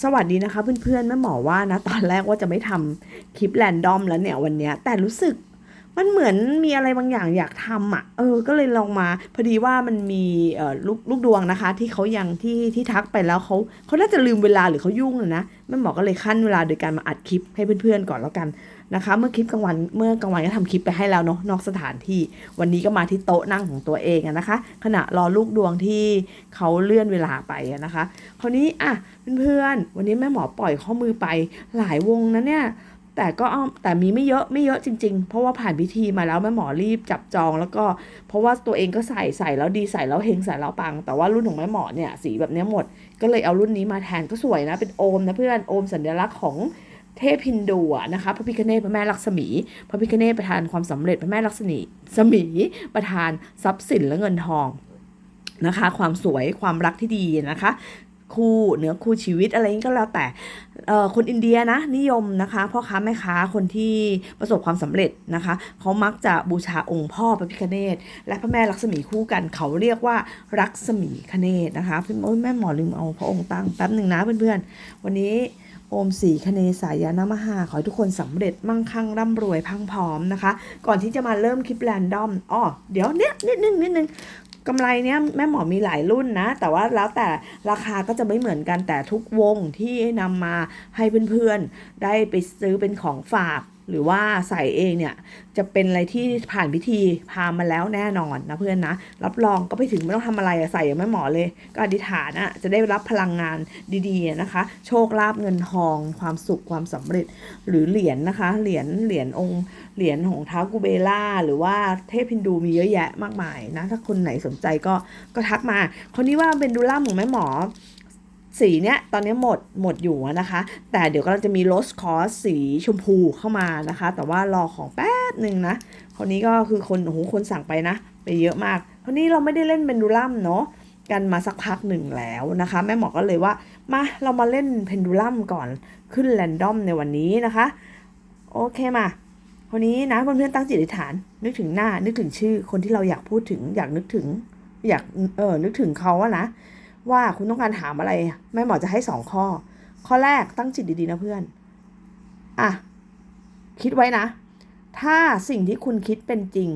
สวัสดีนะคะเพื่อนๆแม่หมอว่านะตอนแรกว่าจะไม่ทำคลิปแรนดอมแล้วเนี่ยวันนี้แต่รู้สึกมันเหมือนมีอะไรบางอย่างอยากทำอะ เออ ก็เลยลองมา พอดีว่ามันมีเออลูกลูกดวงนะคะ ที่เขายังที่ที่ทักไปแล้วเขาเขาน่าจะลืมเวลาหรือเขายุ่งเลยนะแม่หมอก็เลยขั้นเวลาโดยการมาอัดคลิปให้เพื่อนๆก่อนแล้วกัน นะคะ เมื่อคลิปกลางวันเมื่อกลางวันก็ทำคลิปไปให้แล้วเนาะนอกสถานที่ วันนี้ก็มาที่โต๊ะนั่งของตัวเองนะคะ ขณะรอลูกดวงที่เขาเลื่อนเวลาไปนะคะ คราวนี้อะเพื่อนๆวันนี้แม่หมอปล่อยข้อมือไปหลายวงนะเนี่ยแต่ก็แต่มีไม่เยอะไม่เยอะจริง ๆ เพราะว่าผ่านพิธีมาแล้วแม่หมอรีบจับจองแล้วก็ เพราะว่าตัวเองก็ใส่ใส่แล้วดีใส่แล้วเฮงใส่แล้วปัง แต่ว่ารุ่นของแม่หมอเนี่ยสีแบบนี้หมด ก็เลยเอารุ่นนี้มาแทนก็สวยนะเป็นโอมนะเพื่อนโอมสัญลักษณ์ของ เทพฮินดูนะคะพระพิคเนตพระแม่ลักษมี พระพิคเนตประทานความสำเร็จพระแม่ลักษมีสมีประทานทรัพย์สินและเงินทองนะคะ ความสวยความรักที่ดีนะคะ คู่เนื้อคู่ชีวิตอะไรนี้ก็แล้วแต่คนอินเดียนะนิยมนะคะพ่อค้าแม่ค้าคนที่ประสบความสำเร็จนะคะเขามักจะบูชาองค์พ่อพระพิฆเนศและพระแม่ลักษมีคู่กันเขาเรียกว่ารักษมีคเนศนะคะพี่แม่หมอลืมเอาพระองค์ตั้งแป๊บหนึ่งนะเพื่อนๆวันนี้ โอมสีคเนสายานมหา ขอให้ทุกคนสำเร็จมั่งคั่งร่ำรวยพังพร้อมนะคะ ก่อนที่จะมาเริ่มคลิปแรนดอมอ๋อเดี๋ยวเนี้ยนิดนึงนิดนึงกำไรเนี้ยแม่หมอมีหลายรุ่นนะ แต่ว่าแล้วแต่ราคาก็จะไม่เหมือนกันแต่ทุกวงที่นำมาให้เพื่อนๆ ได้ไปซื้อเป็นของฝาก หรือว่าใส่เองเนี่ยจะเป็นอะไรที่ผ่านพิธีพามาแล้วแน่นอนนะเพื่อนนะ รับรองก็ไปถึงไม่ต้องทำอะไรใส่ย่างแม่หมอเลย ก็อธิษฐานอะจะได้รับพลังงานดีๆนะคะ โชคลาภเงินทอง ความสุขความสำเร็จ หรือเหรียญนะคะ เหรียญเหรียญองค์เหรียญของท้าวกุเบล่า หรือว่าเทพฮินดูมีเยอะแยะมากมายนะถ้าคนไหนสนใจก็ก็ทักมาคนนี้ว่าเป็นดูล่าของแม่หมอ สีเนี้ยตอนนี้หมดหมดอยู่นะคะ แต่เดี๋ยวก็จะมีโรสคอสสีชมพูเข้ามานะคะ แต่ว่ารอของแป๊บหนึ่งนะคนนี้ก็คือคนโอ้โหคนสั่งไปนะ ไปเยอะมากคนนี้เราไม่ได้เล่นเป็นดูลัมเนาะกันมาสักพักหนึ่งแล้วนะคะ แม่หมอก็เลยว่ามาเรามาเล่นเพนดูลัมก่อนขึ้นแรนดอมในวันนี้นะคะ โอเคมาคนนี้นะเพื่อนๆตั้งจิตอธิษฐาน นึกถึงหน้านึกถึงชื่อคนที่เราอยากพูดถึงอยากนึกถึงอยากเออนึกถึงเขาอะนะ ว่าคุณต้องการถามอะไรแม่หมอจะให้สองข้อ ข้อแรกตั้งจิตดีๆนะเพื่อน อะ คิดไว้นะ ถ้าสิ่งที่คุณคิดเป็นจริง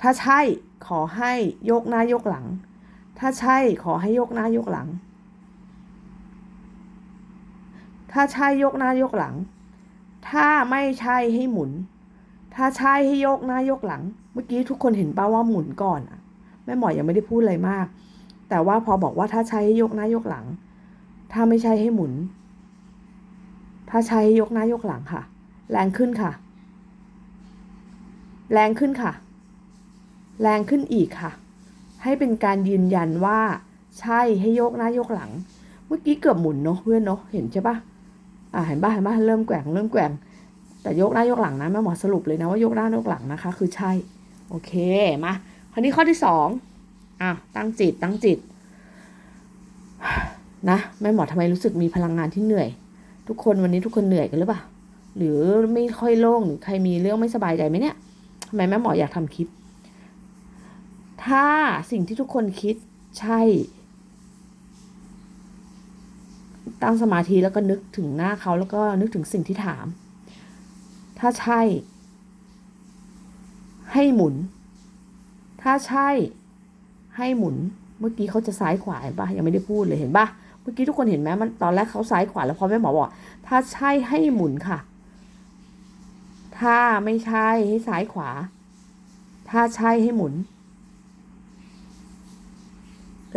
ถ้าใช่ขอให้โยกหน้าโยกหลัง ถ้าใช่ขอให้โยกหน้าโยกหลัง ถ้าใช่โยกหน้าโยกหลัง ถ้าไม่ใช่ให้หมุน ถ้าใช่ให้โยกหน้าโยกหลัง เมื่อกี้ทุกคนเห็นป่าว่าหมุนก่อนอะแม่หมอยังไม่ได้พูดอะไรมาก แต่ว่าพอบอกว่าถ้าใช้ให้ยกหน้ายกหลัง ถ้าไม่ใช่ให้หมุน ถ้าใช้ให้ยกหน้ายกหลังค่ะ แรงขึ้นค่ะ แรงขึ้นค่ะ แรงขึ้นอีกค่ะ ให้เป็นการยืนยันว่าใช่ให้ยกหน้ายกหลัง เมื่อกี้เกือบหมุนเนาะเพื่อนเนาะเห็นใช่ปะอ่าเห็นปะเห็นปะเริ่มแกว่งเริ่มแกว่งแต่ยกหน้ายกหลังนะแม่หมอสรุปเลยนะว่ายกหน้ายกหลังนะคะ คือใช่ โอเคมาคราวนี้ข้อที่สอง อะตั้งจิตตั้งจิตนะแม่หมอทำไมรู้สึกมีพลังงานที่เหนื่อย ทุกคนวันนี้ทุกคนเหนื่อยกันหรือเปล่าหรือไม่ค่อยโล่งหรือใครมีเรื่องไม่สบายใจไหมเนี่ยทำไมแม่หมออยากทำคลิป ถ้าสิ่งที่ทุกคนคิดใช่ ตั้งสมาธิแล้วก็นึกถึงหน้าเขาแล้วก็นึกถึงสิ่งที่ถาม ถ้าใช่ ให้หมุน ถ้าใช่ ให้หมุน เมื่อกี้เขาจะซ้ายขวาเห็นปะยังไม่ได้พูดเลยเห็นปะเมื่อกี้ทุกคนเห็นไหมมันตอนแรกเขาซ้ายขวาแล้วพอแม่หมอบอกถ้าใช่ให้หมุนค่ะ ถ้าไม่ใช่ให้ซ้ายขวา ถ้าใช่ให้หมุน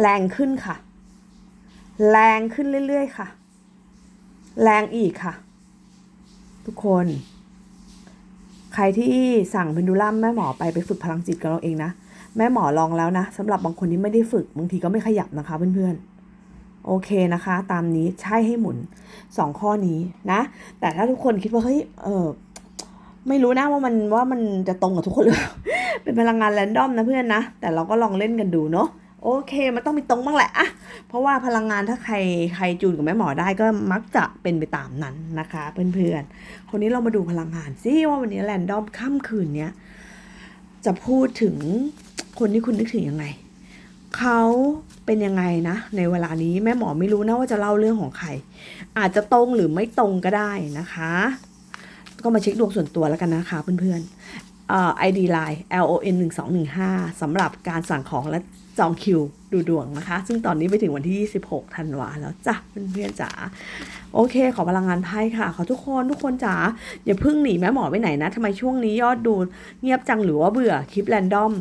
แรงขึ้นค่ะ แรงขึ้นเรื่อยๆค่ะ แรงอีกค่ะ ทุกคน ใครที่สั่งเพนดูลัมแม่หมอไปไปฝึกพลังจิตกับเราเองนะ แม่หมอลองแล้วนะสำหรับบางคนที่ไม่ได้ฝึกบางทีก็ไม่ขยับนะคะเพื่อนๆ โอเคนะคะ ตามนี้ใช่ให้หมุนสองข้อนี้นะ แต่ถ้าทุกคนคิดว่าเฮ้ยเออไม่รู้นะว่ามันว่ามันจะตรงกับทุกคนหรือเปล่าเป็นพลังงานแรนดอมนะเพื่อนนะ แต่เราก็ลองเล่นกันดูเนาะโอเคมันต้องมีตรงบ้างแหละอะเพราะว่าพลังงานถ้าใครใครจูนกับแม่หมอได้ก็มักจะเป็นไปตามนั้นนะคะเพื่อนๆคนนี้เรามาดูพลังงานซิว่าวันนี้แรนดอมค่ำคืนเนี้ยจะพูดถึง คนที่คุณนึกถึงยังไง เขาเป็นยังไงนะ ในเวลานี้แม่หมอไม่รู้นะว่าจะเล่าเรื่องของใคร อาจจะตรงหรือไม่ตรงก็ได้นะคะ ก็มาเช็คดวงส่วนตัวแล้วกันนะคะเพื่อนๆเอ่อ ID Line LON 1 2 1 5สำหรับการสั่งของและจองคิวดูดวงนะคะ ซึ่งตอนนี้ไปถึงวันที่ 26 ธันวาแล้วจ้ะเพื่อนๆจ๋าโอเค ขอพลังงานไพ่ค่ะ ขอทุกคนทุกคนจ๋าอย่าเพิ่งหนีแม่หมอไปไหนนะทำไมช่วงนี้ยอดดูเงียบจังหรือว่าเบื่อคลิปแรนดอม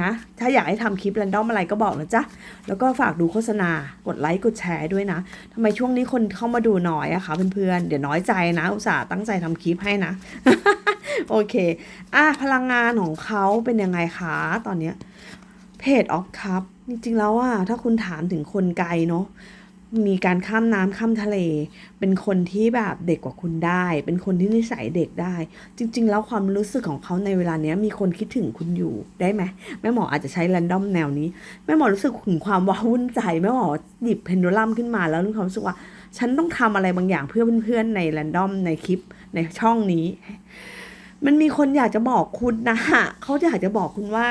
นะ ถ้าอยากให้ทำคลิปแรนดอมอะไรก็บอกนะจ๊ะ แล้วก็ฝากดูโฆษณา กดไลค์ กดแชร์ด้วยนะทำไมช่วงนี้คนเข้ามาดูน้อยอะคะเพื่อนๆ เดี๋ยวน้อยใจนะ อุตส่าห์ตั้งใจทำคลิปให้นะ โอเค อะ พลังงานของเขาเป็นยังไงคะตอนเนี้ยเพจออฟคัพจริงๆแล้วอะถ้าคุณถามถึงคนไกลเนาะ มีการข้ามน้ำข้ามทะเล เป็นคนที่แบบเด็กกว่าคุณได้ เป็นคนที่นิสัยเด็กได้ จริง ๆ แล้วความรู้สึกของเขาในเวลาเนี้ยมีคนคิดถึงคุณอยู่ได้ไหมแม่หมออาจจะใช้แรนดอมแนวนี้แม่หมอรู้สึกถึงความว้าวุ่นใจแม่หมอหยิบเพนดูลัมขึ้นมาแล้วมีความรู้สึกว่า ฉันต้องทำอะไรบางอย่างเพื่อเพื่อนๆในแรนดอมในคลิปในช่องนี้ มันมีคนอยากจะบอกคุณนะเขาอยากจะบอกคุณว่า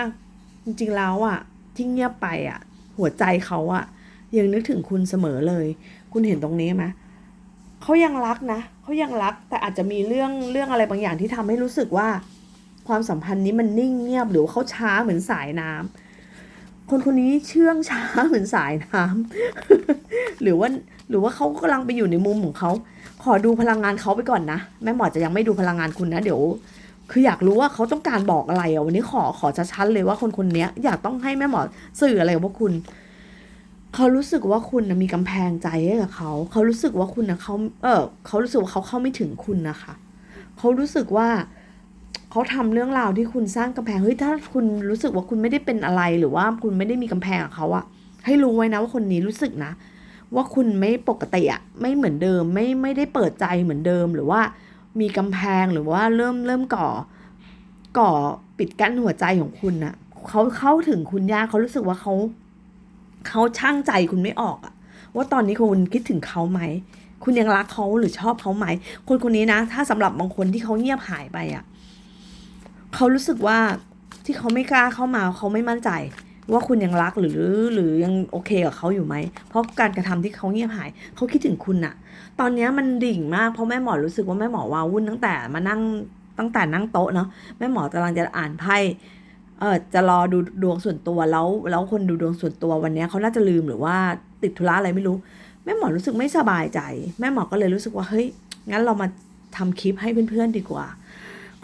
จริงๆแล้วอะที่เงียบไปอะ หัวใจเขาอะ ยังนึกถึงคุณเสมอเลย คุณเห็นตรงนี้ไหมเขายังรักนะเขายังรักแต่อาจจะมีเรื่องเรื่องอะไรบางอย่างที่ทำให้รู้สึกว่า ความสัมพันธ์นี้มันนิ่งเงียบหรือว่าเขาช้าเหมือนสายน้ำคนคนนี้เชื่องช้าเหมือนสายน้ำหรือว่าหรือว่าเขากำลังไปอยู่ในมุมของเขาขอดูพลังงานเขาไปก่อนนะแม่หมอจะยังไม่ดูพลังงานคุณนะเดี๋ยว คืออยากรู้ว่าเขาต้องการบอกอะไรอะวันนี้ขอขอชัดๆเลยว่าคนคนนี้อยากต้องให้แม่หมอสื่ออะไรกับพวกคุณ เขารู้สึกว่าคุณนะมีกำแพงใจให้กับเขา เขารู้สึกว่าคุณนะเขาเออเขารู้สึกว่าเขาเข้าไม่ถึงคุณนะคะ เขารู้สึกว่าเขาทำเรื่องราวที่คุณสร้างกำแพง เฮ้ย ถ้าคุณรู้สึกว่าคุณไม่ได้เป็นอะไรหรือว่าคุณไม่ได้มีกำแพงกับเขาอะให้รู้ไว้นะว่าคนนี้รู้สึกนะ ว่าคุณไม่ปกติอะไม่เหมือนเดิม ไม่ไม่ได้เปิดใจเหมือนเดิม หรือว่ามีกำแพงหรือว่าเริ่มเริ่มก่อ ก่อปิดกั้นหัวใจของคุณนะเขาเข้าถึงคุณยากเขารู้สึกว่าเขา เขาช่างใจคุณไม่ออกอะว่าตอนนี้คุณคิดถึงเขาไหม คุณยังรักเขาหรือชอบเขาไหม คนคนนี้นะ ถ้าสำหรับบางคนที่เขาเงียบหายไปอะเขารู้สึกว่าที่เขาไม่กล้าเข้ามาเขาไม่มั่นใจ ว่าคุณยังรักหรือหรือยังโอเคกับเขาอยู่ไหม เพราะการกระทำที่เขาเงียบหาย เขาคิดถึงคุณอะตอนนี้มันดิ่งมากเพราะแม่หมอรู้สึกว่าแม่หมอวาวุ่นตั้งแต่มานั่งตั้งแต่นั่งโต๊ะเนาะแม่หมอกำลังจะอ่านไพ่ เออจะรอดูดวงส่วนตัวแล้วแล้วคนดูดวงส่วนตัววันนี้เขาน่าจะลืมหรือว่าติดธุระอะไรไม่รู้ แม่หมอรู้สึกไม่สบายใจ แม่หมอก็เลยรู้สึกว่าเฮ้ยงั้นเรามาทำคลิปให้เพื่อนๆดีกว่า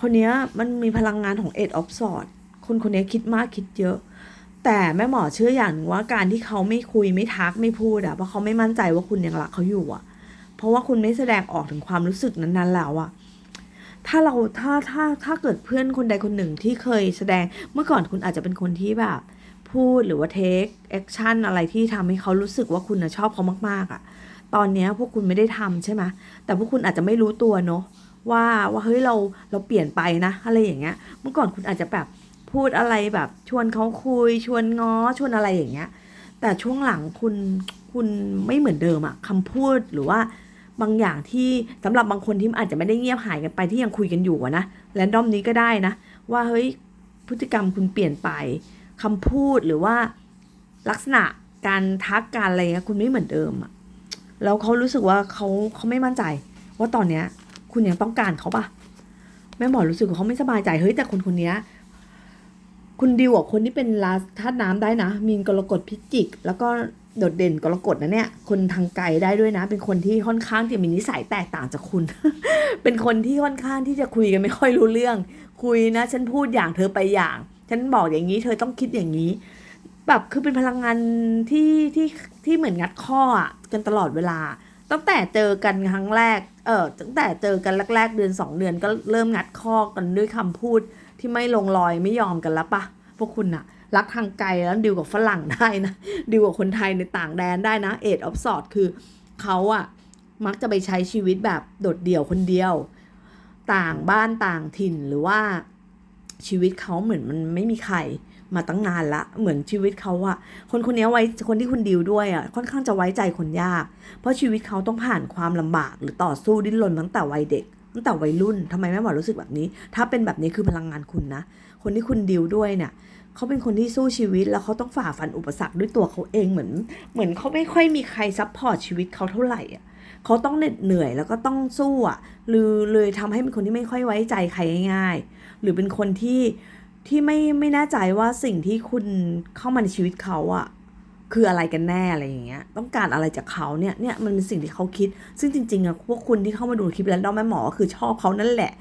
คนเนี้ยมันมีพลังงานของเอ็ดออฟสอดคนคนนี้คิดมากคิดเยอะ แต่แม่หมอเชื่ออย่างนึงว่าการที่เขาไม่คุยไม่ทักไม่พูดอะเพราะเขาไม่มั่นใจว่าคุณยังรักเขาอยู่อะเพราะว่าคุณไม่แสดงออกถึงความรู้สึกนั้นๆแล้วอะ ถ้าเราถ้าถ้าถ้าเกิดเพื่อนคนใดคนหนึ่งที่เคยแสดงเมื่อก่อนคุณอาจจะเป็นคนที่แบบพูดหรือว่าเทคแอคชั่นอะไรที่ทำให้เขารู้สึกว่าคุณนะชอบเขามากๆอะตอนนี้พวกคุณไม่ได้ทำใช่ไหมแต่พวกคุณอาจจะไม่รู้ตัวเนาะว่าว่าเฮ้ยเราเราเปลี่ยนไปนะ อะไรอย่างเงี้ย เมื่อก่อนคุณอาจจะแบบพูดอะไรแบบชวนเขาคุย ชวนง้อชวนอะไรอย่างเงี้ย แต่ช่วงหลังคุณคุณไม่เหมือนเดิมอะคำพูดหรือว่า บางอย่างที่สำหรับบางคนที่อาจจะไม่ได้เงียบหายกันไปที่ยังคุยกันอยู่นะแรนดอมนี้ก็ได้นะ ว่าเฮ้ยพฤติกรรมคุณเปลี่ยนไปคำพูดหรือว่าลักษณะการทักการอะไรเงี้ยคุณไม่เหมือนเดิมอะแล้วเขารู้สึกว่าเขาเขาไม่มั่นใจ ว่าตอนเนี้ย คุณยังต้องการเขาปะแม่หมอรู้สึกว่าเขาไม่สบายใจเฮ้ยแต่คนคนเนี้ยคุณดิวกับคนที่เป็นราธาตุน้ำได้นะ มีนกรกฎพิจิก แล้วก็ โดดเด่นกรกฎนะเนี่ยคนทางไกลได้ด้วยนะ เป็นคนที่ค่อนข้างที่มีนิสัยแตกต่างจากคุณ เป็นคนที่ค่อนข้างที่จะคุยกันไม่ค่อยรู้เรื่อง คุยนะ ฉันพูดอย่างเธอไปอย่าง ฉันบอกอย่างนี้เธอต้องคิดอย่างนี้ แบบคือเป็นพลังงานที่ที่ที่เหมือนงัดข้อกันตลอดเวลา ตั้งแต่เจอกันครั้งแรกเออตั้งแต่เจอกันแรกๆเดือนสองเดือนก็เริ่มงัดข้อกันด้วยคำพูดที่ไม่ลงรอยไม่ยอมกันแล้วปะพวกคุณอะ รักทางไกลแล้วดิวกับฝรั่งได้นะดิวกับคนไทยในต่างแดนได้นะเอ็ดออฟสอดคือเขาอะมักจะไปใช้ชีวิตแบบโดดเดี่ยวคนเดียว ต่างบ้านต่างถิ่นหรือว่าชีวิตเขาเหมือนมันไม่มีใครมาตั้งนานละเหมือนชีวิตเขาอะคนคนนี้ไว้คนที่คุณดิวด้วยอะค่อนข้างจะไว้ใจคนยาก เพราะชีวิตเขาต้องผ่านความลำบาก หรือต่อสู้ดิ้นรนตั้งแต่วัยเด็ก ตั้งแต่วัยรุ่นทำไมแม่หมอรู้สึกแบบนี้ ถ้าเป็นแบบนี้คือพลังงานคุณนะ คนที่คุณดิวด้วยเนี่ย เขาเป็นคนที่สู้ชีวิตแล้วเขาต้องฝ่าฟันอุปสรรคด้วยตัวเขาเองเหมือน เหมือนเขาไม่ค่อยมีใครซัพพอร์ตชีวิตเขาเท่าไหร่อะเขาต้องเหน็ดเหนื่อยแล้วก็ต้องสู้อะหรือเลยทำให้เป็นคนที่ไม่ค่อยไว้ใจใครง่าย ๆ หรือเป็นคนที่ที่ไม่ไม่แน่ใจว่าสิ่งที่คุณเข้ามาในชีวิตเขาอะคืออะไรกันแน่อะไรอย่างเงี้ย ต้องการอะไรจากเขาเนี่ย เนี่ยมันเป็นสิ่งที่เขาคิด ซึ่งจริงๆอะพวกคุณที่เข้ามาดูคลิปแล้วด้อมแม่หมอคือชอบเขานั่นแหละ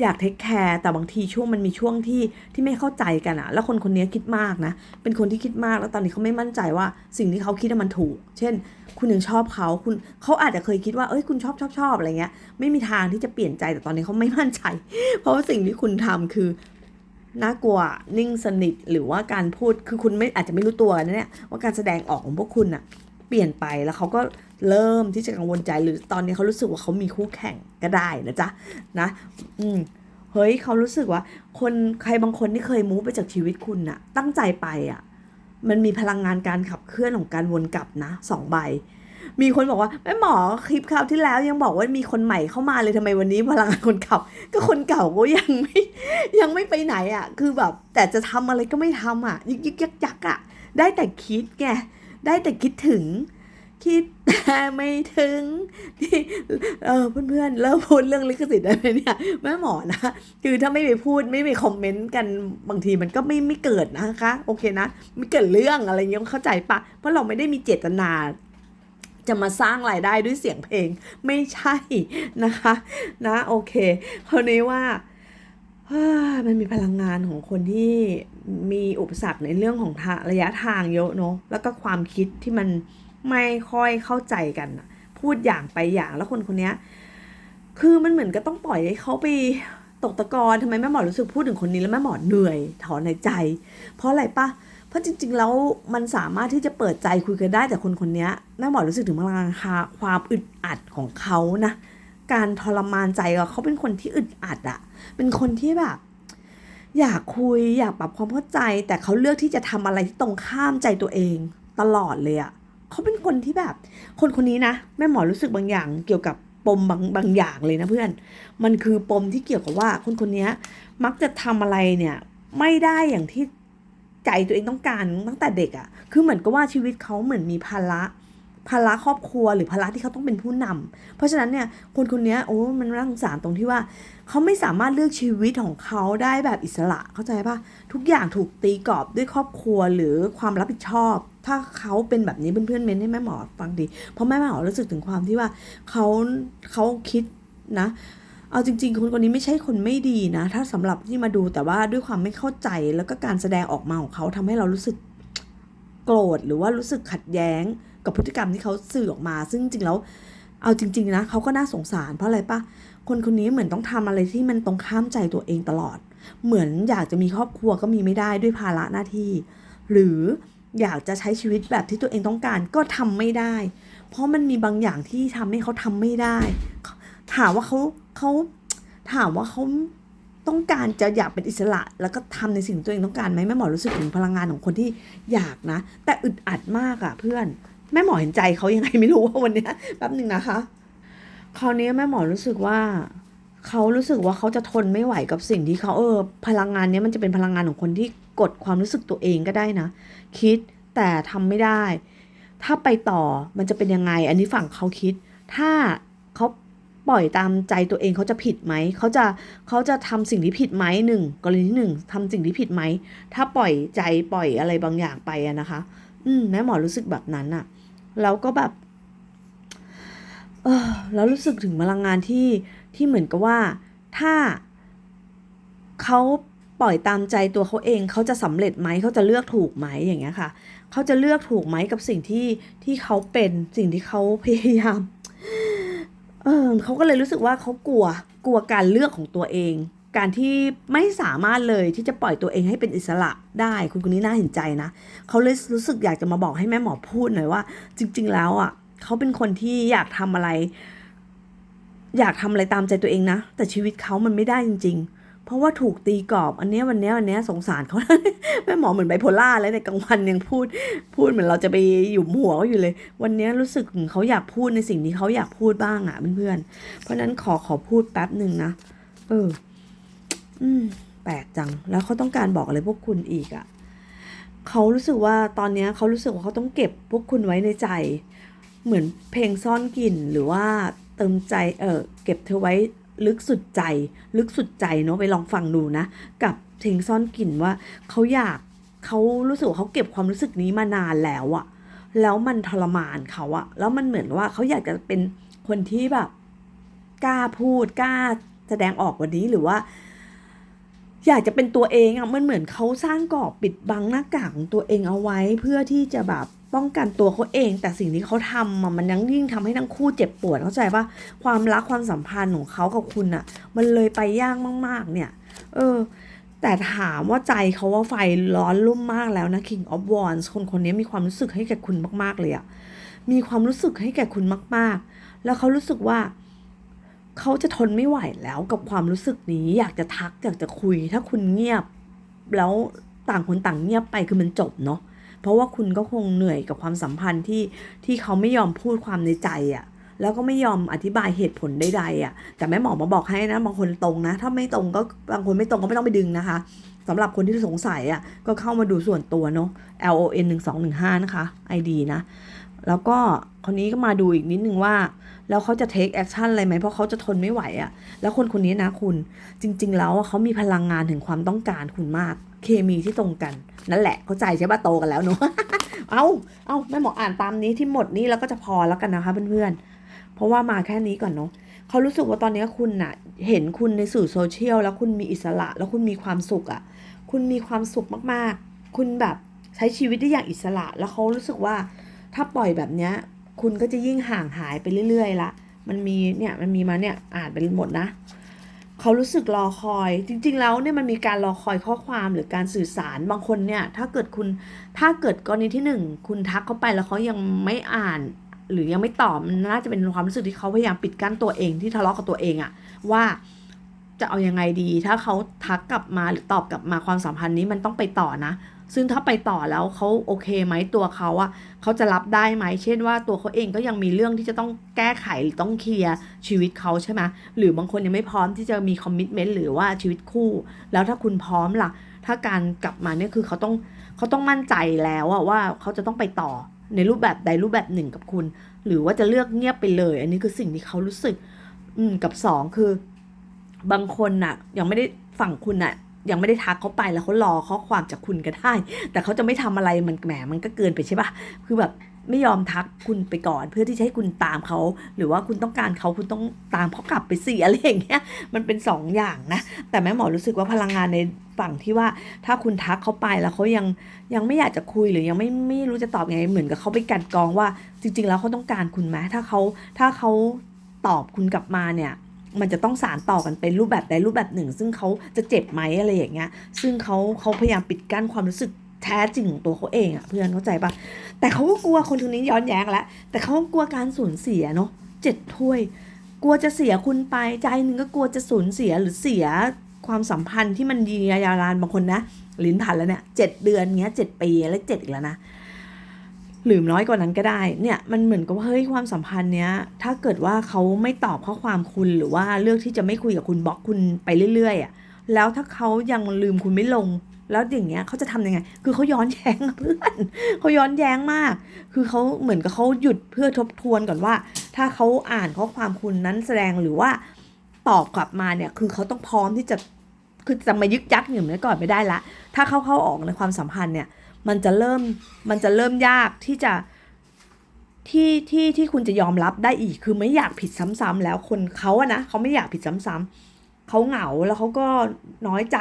อยากเทคแคร์แต่บางทีช่วงมันมีช่วงที่ที่ไม่เข้าใจกันอะแล้วคนคนนี้คิดมากนะ เป็นคนที่คิดมากแล้วตอนนี้เขาไม่มั่นใจว่าสิ่งที่เขาคิดมันถูก เช่น คุณยังชอบเขาคุณเขาอาจจะเคยคิดว่าเอ้ยคุณชอบชอบชอบอะไรเงี้ย ไม่มีทางที่จะเปลี่ยนใจแต่ตอนนี้เขาไม่มั่นใจ เพราะว่าสิ่งที่คุณทำคือน่ากลัวนิ่งสนิทหรือว่าการพูดคือคุณไม่อาจจะไม่รู้ตัวนะเนี่ยว่าการแสดงออกของพวกคุณอะเปลี่ยนไปแล้วเขาก็ เริ่มที่จะกังวลใจหรือตอนนี้เขารู้สึกว่าเขามีคู่แข่งก็ได้นะจ๊ะนะอืมเฮ้ยเขารู้สึกว่า คนใครบางคนที่เคยมูฟไปจากชีวิตคุณน่ะ ตั้งใจไปอะ มันมีพลังงานการขับเคลื่อนของการวนกลับนะสองใบ มีคนบอกว่าแม่หมอคลิปคราวที่แล้วยังบอกว่ามีคนใหม่เข้ามาเลยทำไมวันนี้พลังงานคนเก่า ก็คนเก่าก็ยังไม่ยังไม่ไปไหนอะ คือแบบแต่จะทำอะไรก็ไม่ทำอะยึกยึกยักยักอะ ได้แต่คิดไงได้แต่คิดถึง คิดแต่ไม่ถึงที่เออเพื่อนๆเริ่มพูดเรื่องลิขสิทธิ์ได้ไหมเนี่ยแม่หมอนะ คือถ้าไม่ไปพูดไม่ไปคอมเมนต์กันบางทีมันก็ไม่ไม่เกิดนะคะ โอเคนะไม่เกิดเรื่องอะไรเงี้ยเข้าใจปะเพราะเราไม่ได้มีเจตนาจะมาสร้างรายได้ด้วยเสียงเพลงไม่ใช่นะคะ นะโอเคคราวนี้ว่ามันมีพลังงานของคนที่มีอุปสรรคในเรื่องของระยะทางเยอะเนาะแล้วก็ความคิดที่มัน ไม่ค่อยเข้าใจกันพูดอย่างไปอย่างแล้วคนคนนี้คือมันเหมือนก็ต้องปล่อยให้เขาไปตกตะกอนทำไมแม่หมอรู้สึกพูดถึงคนนี้แล้วแม่หมอเหนื่อยถอนในใจ เพราะอะไรปะเพราะจริง ๆ แล้วมันสามารถที่จะเปิดใจคุยกันได้แต่คนคนนี้แม่หมอรู้สึกถึงพลังคาความอึดอัดของเขานะการทรมานใจเขาเป็นคนที่อึดอัดอะเป็นคนที่แบบอยากคุยอยากปรับความเข้าใจ แต่เขาเลือกที่จะทำอะไรที่ตรงข้ามใจตัวเองตลอดเลยอะ เขาเป็นคนที่แบบ คนคนนี้นะแม่หมอรู้สึกบางอย่างเกี่ยวกับปมบางบางอย่างเลยนะเพื่อน มันคือปมที่เกี่ยวกับว่าคนคนนี้มักจะทำอะไรเนี่ยไม่ได้อย่างที่ใจตัวเองต้องการตั้งแต่เด็กอะ่ะ คือเหมือนกับว่าชีวิตเขาเหมือนมีภาระ ภาระครอบครัวหรือภาระที่เขาต้องเป็นผู้นำเพราะฉะนั้นเนี่ยคนคนนี้โอ้มันน่างสารตรงที่ว่า เขาไม่สามารถเลือกชีวิตของเขาได้แบบอิสระเข้าใจปะทุกอย่างถูกตีกรอบด้วยครอบครัวหรือความรับผิดชอบ ถ้าเขาเป็นแบบนี้เพื่อนๆเม้นให้แม่หมอฟังดี เพราะแม่หมอรู้สึกถึงความที่ว่าเขาเขาคิดนะเอาจริงๆ คนคนนี้ไม่ใช่คนไม่ดีนะ ถ้าสำหรับที่มาดูแต่ว่าด้วยความไม่เข้าใจแล้วก็การแสดงออกมาของเขาทำให้เรารู้สึกโกรธหรือว่ารู้สึกขัดแย้ง กับพฤติกรรมที่เขาสื่อออกมา ซึ่งจริงแล้วเอาจริง ๆ นะเขาก็น่าสงสารเพราะอะไรปะคนคนนี้เหมือนต้องทำอะไรที่มันตรงข้ามใจตัวเองตลอด เหมือนอยากจะมีครอบครัวก็มีไม่ได้ด้วยภาระหน้าที่ หรืออยากจะใช้ชีวิตแบบที่ตัวเองต้องการก็ทำไม่ได้ เพราะมันมีบางอย่างที่ทำให้เขาทำไม่ได้ ถามว่าเขาเขาถามว่าเขาต้องการจะอยากเป็นอิสระแล้วก็ทำในสิ่งตัวเองต้องการไหมแม่หมอรู้สึกถึงพลังงานของคนที่อยากนะ แต่อึดอัดมากอะเพื่อน แม่หมอเห็นใจเขายังไงไม่รู้ว่าวันเนี้ยแป๊บหนึ่งนะคะ คราวนี้แม่หมอรู้สึกว่าเขารู้สึกว่าเขาจะทนไม่ไหวกับสิ่งที่เขาเออ พลังงานนี้มันจะเป็นพลังงานของคนที่กดความรู้สึกตัวเองก็ได้นะ คิดแต่ทำไม่ได้ ถ้าไปต่อมันจะเป็นยังไง อันนี้ฝั่งเขาคิด ถ้าเขาปล่อยตามใจตัวเองเขาจะผิดไหมเขาจะเขาจะทำสิ่งที่ผิดไหมหนึ่งกรณีที่หนึ่งทำสิ่งที่ผิดไหมถ้าปล่อยใจปล่อยอะไรบางอย่างไปอะนะคะ อืมแม่หมอรู้สึกแบบนั้นอะ แล้วก็แบบเออแล้วรู้สึกถึงพลังงานที่ที่เหมือนกับว่าถ้าเขาปล่อยตามใจตัวเขาเองเขาจะสำเร็จไหมเขาจะเลือกถูกไหมอย่างเงี้ยค่ะเขาจะเลือกถูกไหมกับสิ่งที่ที่เขาเป็นสิ่งที่เขาพยายามเออเขาก็เลยรู้สึกว่าเขากลัวกลัวการเลือกของตัวเอง การที่ไม่สามารถเลยที่จะปล่อยตัวเองให้เป็นอิสระได้ คุณคนนี้น่าเห็นใจนะเขาเลยรู้สึกอยากจะมาบอกให้แม่หมอพูดหน่อยว่า จริง ๆ แล้วอะเขาเป็นคนที่อยากทำอะไร อยากทำอะไรตามใจตัวเองนะ แต่ชีวิตเขามันไม่ได้จริงๆเพราะว่าถูกตีกรอบ อันเนี้ยวันเนี้ยวันเนี้ยสงสารเขาแม่หมอเหมือนไบโพล่าเลยในกลางวันยังพูด พูดเหมือนเราจะไปอยู่หัวเขาอยู่เลย วันเนี้ยรู้สึกเขาอยากพูดในสิ่งที่เขาอยากพูดบ้างอะเพื่อนๆเพราะนั้นขอขอพูดแป๊บหนึ่งนะเออ อืม แปลกจัง แล้วเขาต้องการบอกอะไรพวกคุณอีกอะเขารู้สึกว่าตอนนี้เขารู้สึกว่าเขาต้องเก็บพวกคุณไว้ในใจ เหมือนเพลงซ่อนกลิ่นหรือว่าเติมใจ เออเก็บเธอไว้ลึกสุดใจ ลึกสุดใจเนาะไปลองฟังดูนะ กับเพลงซ่อนกลิ่นว่าเขาอยากเขารู้สึกว่าเขาเก็บความรู้สึกนี้มานานแล้วอะแล้วมันทรมานเขาอะแล้วมันเหมือนว่าเขาอยากจะเป็นคนที่แบบกล้าพูดกล้าแสดงออกวันนี้หรือว่า อยากจะเป็นตัวเองอะมันเหมือนเขาสร้างกรอบปิดบังหน้ากากของตัวเองเอาไว้ เพื่อที่จะแบบป้องกันตัวเขาเอง แต่สิ่งที่เขาทำอะมันยังยิ่งทำให้ทั้งคู่เจ็บปวดเข้าใจปะความรักความสัมพันธ์ของเขากับคุณอะ มันเลยไปยากมาก ๆ เนี่ย เออ แต่ถามว่าใจเขาว่าไฟร้อนรุ่มมากแล้วนะ King of Wands คนคนนี้มีความรู้สึกให้แก่คุณมาก ๆ เลยอะมีความรู้สึกให้แก่คุณมาก ๆ แล้วเขารู้สึกว่า เขาจะทนไม่ไหวแล้วกับความรู้สึกนี้ อยากจะทักอยากจะคุย ถ้าคุณเงียบ แล้วต่างคนต่างเงียบไปคือมันจบเนาะเพราะว่าคุณก็คงเหนื่อยกับความสัมพันธ์ที่ที่เขาไม่ยอมพูดความในใจอะ่ะแล้วก็ไม่ยอมอธิบายเหตุผลใดๆอะ่ะ แต่แม่หมอมาบอกให้นะบางคนตรงนะ ถ้าไม่ตรงก็บางคนไม่ตรงก็ไม่ต้องไปดึงนะคะสำหรับคนที่สงสัยอะ่ะก็เข้ามาดูส่วนตัวเนาะ L O N 1 2 1 5นะคะ ID นะ แล้วก็คนนี้ก็มาดูอีกนิดนึงว่า แล้วเขาจะ take action อะไรไหมเพราะเขาจะทนไม่ไหวอะ่ะแล้วคนคนนี้นะคุณ จริง ๆ แล้วเขามีพลังงานถึงความต้องการคุณมาก เคมีที่ตรงกัน นั่นแหละเข้าใจใช่ป่ะโตกันแล้วเนอะเอาเอาแม่หมออ่านตามนี้ที่หมดนี้แล้วก็จะพอแล้วกันนะคะเพื่อนๆเพราะว่ามาแค่นี้ก่อนเนาะเขารู้สึกว่าตอนนี้คุณน่ะ เห็นคุณในสื่อโซเชียลแล้วคุณมีอิสระ แล้วคุณมีความสุขอะ่ะ คุณมีความสุขมากๆ คุณแบบใช้ชีวิตได้อย่างอิสระ แล้วเขารู้สึกว่าถ้าปล่อยแบบเนี้ย คุณก็จะยิ่งห่างหายไปเรื่อยๆละมันมีเนี่ยมันมีมาเนี่ยอ่านไปหมดนะเขารู้สึกรอคอย จริง ๆ แล้วเนี่ยมันมีการรอคอยข้อความหรือการสื่อสารบางคนเนี่ย ถ้าเกิดคุณถ้าเกิดกรณีที่หนึ่งคุณทักเขาไปแล้วเขายังไม่อ่าน หรือยังไม่ตอบมันน่าจะเป็นความรู้สึกที่เขาพยายามปิดกั้นตัวเองที่ทะเลาะกับตัวเองอะว่าจะเอายังไงดี ถ้าเขาทักกลับมาหรือตอบกลับมาความสัมพันธ์นี้มันต้องไปต่อนะ ซึ่งถ้าไปต่อแล้วเขาโอเคไหมตัวเขาอะเขาจะรับได้ไหม เช่นว่าตัวเขาเองก็ยังมีเรื่องที่จะต้องแก้ไขหรือต้องเคลียร์ชีวิตเขาใช่ไหมหรือบางคนยังไม่พร้อมที่จะมีคอมมิชเมนต์หรือว่าชีวิตคู่ แล้วถ้าคุณพร้อมล่ะ ถ้าการกลับมาเนี่ยคือเขาต้องเขาต้องมั่นใจแล้วอะว่าเขาจะต้องไปต่อในรูปแบบใดรูปแบบหนึ่งกับคุณ หรือว่าจะเลือกเงียบไปเลย อันนี้คือสิ่งที่เขารู้สึก อืมกับสองคือบางคนน่ะ ยังไม่ได้ฝั่งคุณน่ะ ยังไม่ได้ทักเขาไปแล้วเขารอข้อความจากคุณก็ได้ แต่เขาจะไม่ทำอะไรมันแหมมันก็เกินไปใช่ปะคือแบบไม่ยอมทักคุณไปก่อน เพื่อที่จะให้คุณตามเขา หรือว่าคุณต้องการเขาคุณต้องตามเขากลับไปสิอะไรอย่างเงี้ยมันเป็นสองอย่างนะ แต่แม่หมอรู้สึกว่าพลังงานในฝั่งที่ว่าถ้าคุณทักเขาไปแล้วเขายังยังไม่อยากจะคุยหรือยังไม่ไม่รู้จะตอบยังไงเหมือนกับเขาไปกันกรองว่า จริง ๆ แล้วเขาต้องการคุณไหมถ้าเขาถ้าเขาตอบคุณกลับมาเนี่ย มันจะต้องสารต่อกันเป็นรูปแบบใดรูปแบบหนึ่ง ซึ่งเขาจะเจ็บไหมอะไรอย่างเงี้ย ซึ่งเขาเขาพยายามปิดกั้นความรู้สึกแท้จริงของตัวเขาเองอะเพื่อนเข้าใจปะแต่เขาก็กลัวคนคนนี้ย้อนแย้งแล้วแต่เขาก็กลัวการสูญเสียเนาะเจ็ดถ้วย กลัวจะเสียคุณไปใจหนึ่งก็กลัวจะสูญเสียหรือเสียความสัมพันธ์ที่มันดียาวนานบางคนนะลิ้นพันแล้วเนี่ยเจ็ดเดือนเงี้ยเจ็ดปีแล้วเจ็ดอีกแล้วนะ หรือน้อยกว่านั้นก็ได้เนี่ยมันเหมือนกับว่าเฮ้ยความสัมพันธ์เนี้ยถ้าเกิดว่าเขาไม่ตอบข้อความคุณหรือว่าเลือกที่จะไม่คุยกับคุณบล็อกคุณไปเรื่อยๆอะแล้วถ้าเขายังลืมคุณไม่ลง แล้วอย่างเงี้ยเขาจะทำยังไง คือเขาย้อนแย้งเพื่อนเขาย้อนแย้งมาก คือเขาเหมือนกับเขาหยุดเพื่อทบทวนก่อนว่า ถ้าเขาอ่านข้อความคุณนั้นแสดงหรือว่าตอบกลับมาเนี่ยคือเขาต้องพร้อมที่จะคือจะมายึกยักอย่างนี้ก่อนไม่ได้ละ ถ้าเขาเข้าออกในความสัมพันธ์เนี่ย มันจะเริ่มมันจะเริ่มยากที่จะที่ที่ที่คุณจะยอมรับได้อีก คือไม่อยากผิดซ้ำๆแล้วคนเขาอะนะเขาไม่อยากผิดซ้ำๆเขาเหงาแล้วเขาก็น้อยใจ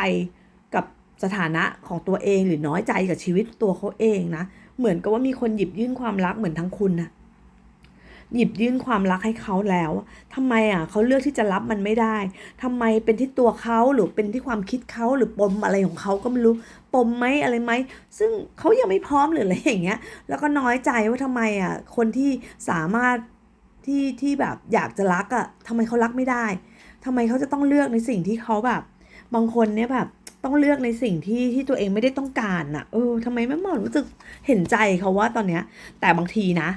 กับสถานะของตัวเองหรือน้อยใจกับชีวิตตัวเขาเองนะเหมือนกับว่ามีคนหยิบยื่นความรักเหมือนทั้งคุณนะหยิบยื่นความรักให้เขาแล้วทำไมอะเขาเลือกที่จะรับมันไม่ได้ทำไมเป็นที่ตัวเขาหรือเป็นที่ความคิดเขาหรือปมอะไรของเขาก็ไม่รู้ ปมไหมอะไรไหม ซึ่งเขายังไม่พร้อมหรืออะไรอย่างเงี้ย แล้วก็น้อยใจว่าทำไมอะคนที่สามารถที่ที่แบบอยากจะรักอะทำไมเขารักไม่ได้ทำไมเขาจะต้องเลือกในสิ่งที่เขาแบบ บางคนเนี่ยแบบต้องเลือกในสิ่งที่ที่ตัวเองไม่ได้ต้องการน่ะเออทำไมแม่หมอรู้สึกเห็นใจเขาว่าตอนเนี้ย แต่บางทีนะ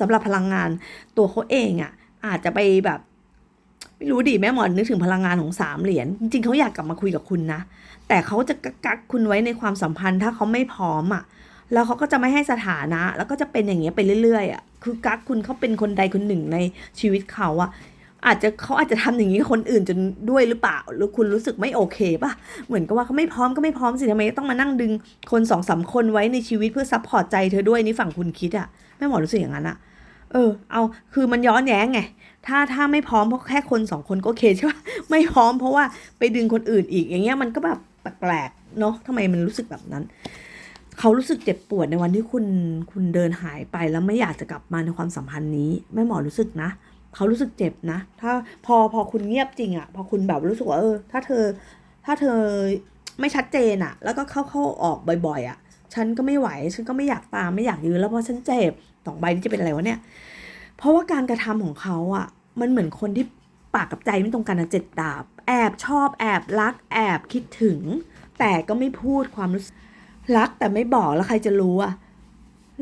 สำหรับพลังงานตัวเขาเองอะอาจจะไปแบบ ไม่รู้ดิแม่หมอนึกถึงพลังงานของสามเหรียญจริงๆเขาอยากกลับมาคุยกับคุณนะ แต่เขาจะกักคุณไว้ในความสัมพันธ์ถ้าเขาไม่พร้อมอะแล้วเขาก็จะไม่ให้สถานะ แล้วก็จะเป็นอย่างเงี้ยไปเรื่อยๆอะคือกักคุณเขาเป็นคนใดคนหนึ่งในชีวิตเขาอะอาจจะเขาอาจจะทำอย่างนี้กับคนอื่นจนด้วยหรือเปล่า หรือคุณรู้สึกไม่โอเคป่ะ เหมือนกับว่าเขาไม่พร้อมก็ไม่พร้อมสิทำไมต้องมานั่งดึงคนสองสามคนไว้ในชีวิตเพื่อซัพพอร์ตใจเธอด้วยนี่ฝั่งคุณคิดอะแม่หมอรู้สึกอย่างนั้นอะเออ เอาคือมันย้อนแย้งไง ถ้าถ้าไม่พร้อมเพราะแค่คนสองคนก็โอเคใช่ปะไม่พร้อมเพราะว่าไปดึงคนอื่นอีกอย่างเงี้ยมันก็แบบแปลกๆเนาะทำไมมันรู้สึกแบบนั้น เขารู้สึกเจ็บปวดในวันที่คุณคุณเดินหายไปแล้วไม่อยากจะกลับมาในความสัมพันธ์นี้แม่หมอรู้สึกนะเขารู้สึกเจ็บนะ ถ้าพอพอคุณเงียบจริงอะพอคุณแบบรู้สึกว่าเออ ถ้าเธอ ถ้าเธอไม่ชัดเจนอะแล้วก็เข้าเข้าออกบ่อย ๆอะฉันก็ไม่ไหว ฉันก็ไม่อยากตามไม่อยากยืนแล้วเพราะฉันเจ็บสองใบนี้จะเป็นอะไรวะเนี่ย เพราะว่าการกระทำของเขาอะ่ะ มันเหมือนคนที่ปากกับใจไม่ตรงกันนะเจ็ดดาบ แอบชอบแอบรัก แอบคิดถึง แต่ก็ไม่พูดความรู้สึกรักแต่ไม่บอกแล้วใครจะรู้อะ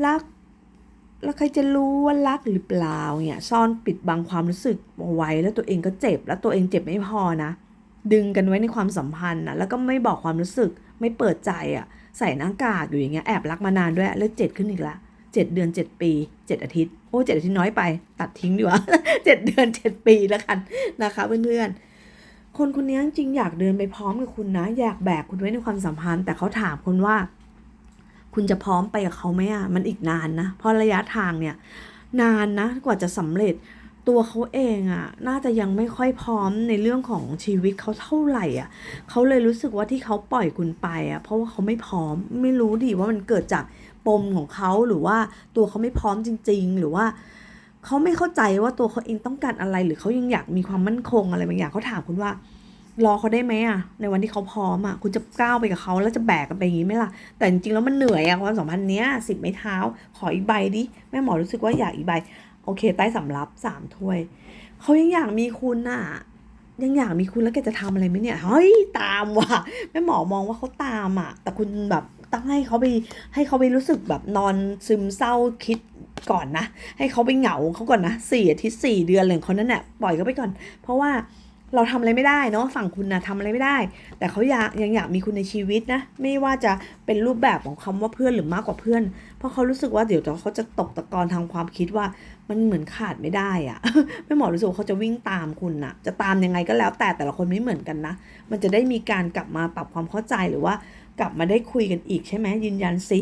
รัก แล้วใครจะรู้ว่ารักหรือเปล่าเนี่ยซ่อนปิดบังความรู้สึกเอาไว้แล้วตัวเองก็เจ็บ แล้วตัวเองเจ็บไม่พอนะ ดึงกันไว้ในความสัมพันธ์นะแล้วก็ไม่บอกความรู้สึกไม่เปิดใจอะใส่หน้ากากอยู่อย่างเงี้ยแอบรักมานานด้วยแล้วเจ็บขึ้นอีกแล้ว 7 เดือน 7 ปี 7 อาทิตย์ โอ้ 7 อาทิตย์น้อยไป ตัดทิ้งดีกว่า 7 เดือน 7 ปีแล้วกันนะคะเพื่อนๆ คนคนนี้จริงอยากเดินไปพร้อมกับคุณนะ อยากแบกคุณไว้ในความสัมพันธ์ แต่เขาถามคุณว่า คุณจะพร้อมไปกับเขาไหมอะ มันอีกนานนะ เพราะระยะทางเนี่ย นานนะ กว่าจะสำเร็จ ตัวเขาเองอะ น่าจะยังไม่ค่อยพร้อมในเรื่องของชีวิตเขาเท่าไหร่อะ เขาเลยรู้สึกว่าที่เขาปล่อยคุณไปอะ เพราะว่าเขาไม่พร้อม ไม่รู้ดิว่ามันเกิดจาก ปมของเขาหรือว่าตัวเขาไม่พร้อมจริง ๆ หรือว่าเขาไม่เข้าใจว่าตัวเขาเองต้องการอะไร หรือเขายังอยากมีความมั่นคงอะไรบางอย่างเขาถามคุณว่ารอเขาได้ไหมอะในวันที่เขาพร้อมอะคุณจะก้าวไปกับเขาแล้วจะแบกกันไปอย่างนี้ไหมล่ะ แต่จริงๆแล้วมันเหนื่อยอะความสัมพันธ์เนี้ยสิบไม้เท้า ขออีกใบดิแม่หมอรู้สึกว่าอยากอีกใบ โอเค ใต้สำรับสามถ้วยเขายังอยากมีคุณน่ะ ยังอยากมีคุณแล้วแกจะทำอะไรไหมเนี่ยเฮ้ยตามว่ะแม่หมอมองว่าเขาตามอะแต่คุณแบบ ต้องให้เขาไปให้เขาไปรู้สึกแบบนอนซึมเศร้าคิดก่อนนะ ให้เขาไปเหงาเขาก่อนนะสี่อาทิตย์สี่เดือนอะไรของเขานั่นแหละปล่อยเขาไปก่อน เพราะว่าเราทำอะไรไม่ได้เนาะฝั่งคุณนะทำอะไรไม่ได้ แต่เขาอยากยังอยากมีคุณในชีวิตนะ ไม่ว่าจะเป็นรูปแบบของคำว่าเพื่อนหรือมากกว่าเพื่อน เพราะเขารู้สึกว่าเดี๋ยวเขาจะตกตะกอนทางความคิดว่ามันเหมือนขาดไม่ได้อะไม่หมอรู้สึกเขาจะวิ่งตามคุณนะจะตามยังไงก็แล้วแต่แต่ละคนไม่เหมือนกันนะ มันจะได้มีการกลับมาปรับความเข้าใจหรือว่า กลับมาได้คุยกันอีกใช่ไหมยืนยันซิ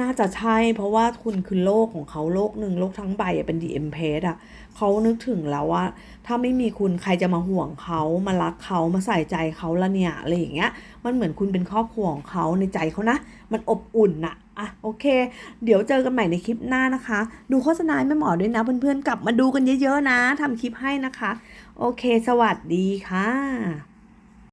น่าจะใช่เพราะว่าคุณคือโลกของเขาโลกหนึ่งโลกทั้งใบเป็น DM p a g e อะเขานึกถึงแล้วว่า ถ้าไม่มีคุณใครจะมาห่วงเขามารักเขามาใส่ใจเขาละเนี่ยอะไรอย่างเงี้ย มันเหมือนคุณเป็นครอบครัวของเขาในใจเขานะ มันอบอุ่นอะอะโอเค เดี๋ยวเจอกันใหม่ในคลิปหน้านะคะ ดูโฆษณาให้แม่หมอด้วยนะเพื่อนๆกลับมาดูกันเยอะๆนะทำคลิปให้นะคะ โอเค สวัสดีค่ะ